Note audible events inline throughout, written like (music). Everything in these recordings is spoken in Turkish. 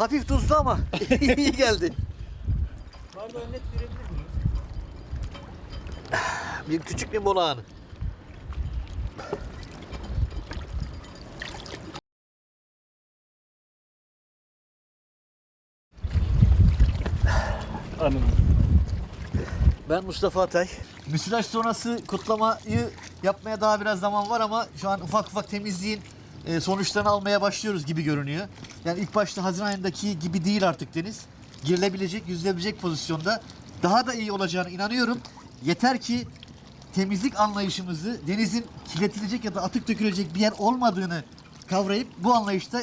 Hafif tuzlu ama (laughs) iyi geldi. Bardağı net verebilir miyim? Bir küçük bir mola anı. Anladım. Ben Mustafa Atay. Müsilaj sonrası kutlamayı yapmaya daha biraz zaman var ama şu an ufak ufak temizliğin e, sonuçlarını almaya başlıyoruz gibi görünüyor. Yani ilk başta Haziran ayındaki gibi değil artık deniz. Girilebilecek, yüzülebilecek pozisyonda. Daha da iyi olacağına inanıyorum. Yeter ki temizlik anlayışımızı denizin kirletilecek ya da atık dökülecek bir yer olmadığını kavrayıp bu anlayışta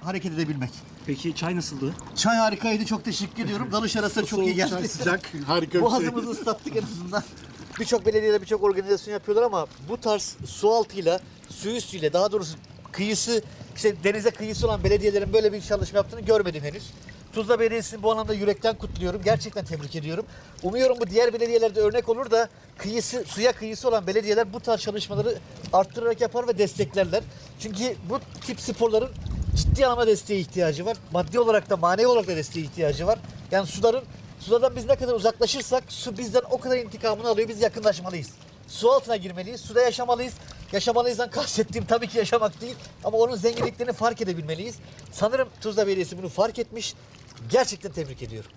hareket edebilmek. Peki çay nasıldı? Çay harikaydı. Çok teşekkür ediyorum. Dalış arası çok iyi Soğuk çay, geldi. sıcak (laughs) harika bir şey. Boğazımızı ıslattık en azından. Birçok belediyeler, birçok organizasyon yapıyorlar ama bu tarz su altıyla, su üstüyle daha doğrusu kıyısı, işte denize kıyısı olan belediyelerin böyle bir çalışma yaptığını görmedim henüz. Tuzla Belediyesi'ni bu anlamda yürekten kutluyorum. Gerçekten tebrik ediyorum. Umuyorum bu diğer belediyelerde örnek olur da kıyısı, suya kıyısı olan belediyeler bu tarz çalışmaları arttırarak yapar ve desteklerler. Çünkü bu tip sporların ciddi anlamda desteğe ihtiyacı var. Maddi olarak da manevi olarak da desteğe ihtiyacı var. Yani suların sulardan biz ne kadar uzaklaşırsak su bizden o kadar intikamını alıyor. Biz yakınlaşmalıyız. Su altına girmeliyiz. Suda yaşamalıyız. Yaşamalıyızdan kastettiğim tabii ki yaşamak değil. Ama onun zenginliklerini fark edebilmeliyiz. Sanırım Tuzla Belediyesi bunu fark etmiş. Gerçekten tebrik ediyorum.